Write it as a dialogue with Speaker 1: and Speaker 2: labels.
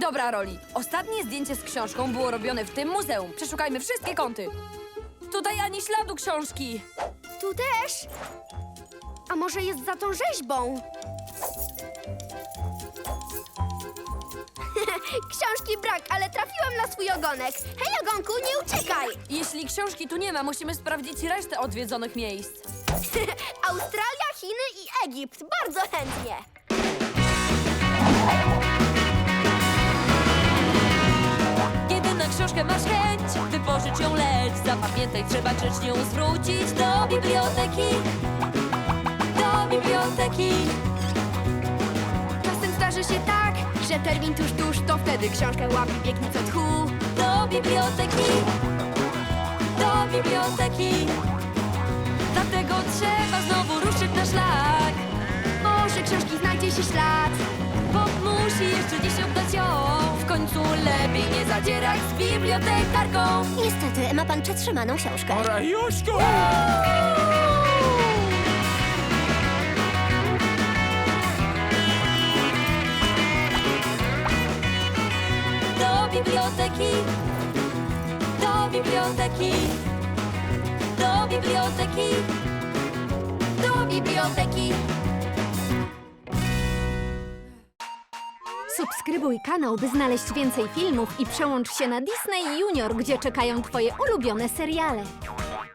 Speaker 1: Dobra, Roli. Ostatnie zdjęcie z książką było robione w tym muzeum. Przeszukajmy wszystkie kąty. Tutaj ani śladu książki.
Speaker 2: Tu też. A może jest za tą rzeźbą? Książki brak, ale trafiłam na swój ogonek. Hej, ogonku, nie uciekaj!
Speaker 1: Jeśli książki tu nie ma, musimy sprawdzić resztę odwiedzonych miejsc.
Speaker 2: Australia, Chiny i Egipt. Bardzo chętnie.
Speaker 1: Książkę masz chęć, wypożycz ją leć. Zapamiętaj, trzeba grzecznie ją zwrócić do biblioteki. Do biblioteki.
Speaker 2: Czasem zdarzy się tak, że termin tuż, tuż, to wtedy książkę łapi biegnie co tchu.
Speaker 1: Do biblioteki. Do biblioteki. Dlatego trzeba znowu ruszyć na szlak.
Speaker 2: Może książki znajdzie się ślad.
Speaker 1: Bob musi jeszcze dziś oddać lepiej nie zadzierać z bibliotekarką.
Speaker 2: Niestety, ma pan przetrzymaną książkę.
Speaker 3: Rajuśku!
Speaker 1: Do biblioteki. Do biblioteki. Do biblioteki. Do biblioteki.
Speaker 4: Subskrybuj kanał, by znaleźć więcej filmów i przełącz się na Disney Junior, gdzie czekają Twoje ulubione seriale.